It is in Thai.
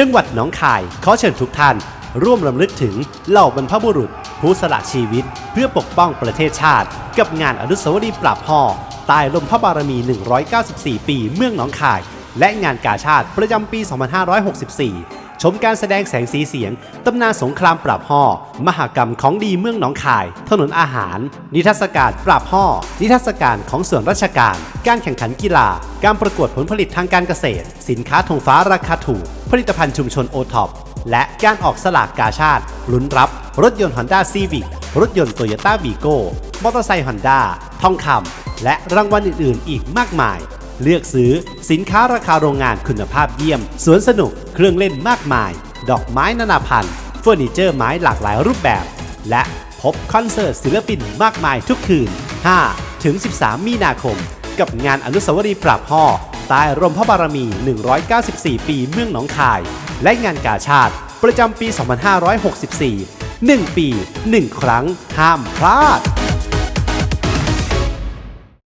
จังหวัดหนองคายขอเชิญทุกท่าน ร่วมรำลึกถึงเหล่าบรรพบุรุษ ผู้สละชีวิต เพื่อปกป้องประเทศชาติ กับงานอนุสาวรีย์ปราบพ่อใต้ลมพระบารมี 194 ปี เมืองหนองคาย และงานกาชาติประจำปี 2564 ชมการแสดงแสงสีเสียง ตำนานสงครามปราบห่อ มหกรรมของดีเมืองหนองคาย ถนนอาหาร นิทรรศการปราบห่อ นิทรรศการของส่วนราชการ การแข่งขันกีฬา การประกวดผลผลิตทางการเกษตร สินค้าธงฟ้าราคาถูก ผลิตภัณฑ์ชุมชนโอท็อป และการออกสลากกาชาติ ลุ้นรับ รถยนต์ Honda Civic รถยนต์ Toyota v i g o มอเตอร์ไซค์ Honda ทองคำและรางวัลอื่น ๆ อีกมากมาย เลือกซื้อสินค้าราคาโรงงานคุณภาพเยี่ยม สวนสนุก เครื่องเล่นมากมาย ดอกไม้นานาพันธุ์เฟอร์นิเจอร์ไม้หลากหลายรูปแบบ และพบคอนเสิร์ตศิลปินมากมายทุกคืน 5 ถึง 13 มีนาคม กับงานอนุสาวรีย์ปราบพ่อใต้ร่มพระบารมี 194 ปีเมืองหนองคาย และงานกาชาติ ประจำปี 2564 1 ปี 1 ครั้งห้ามพลาด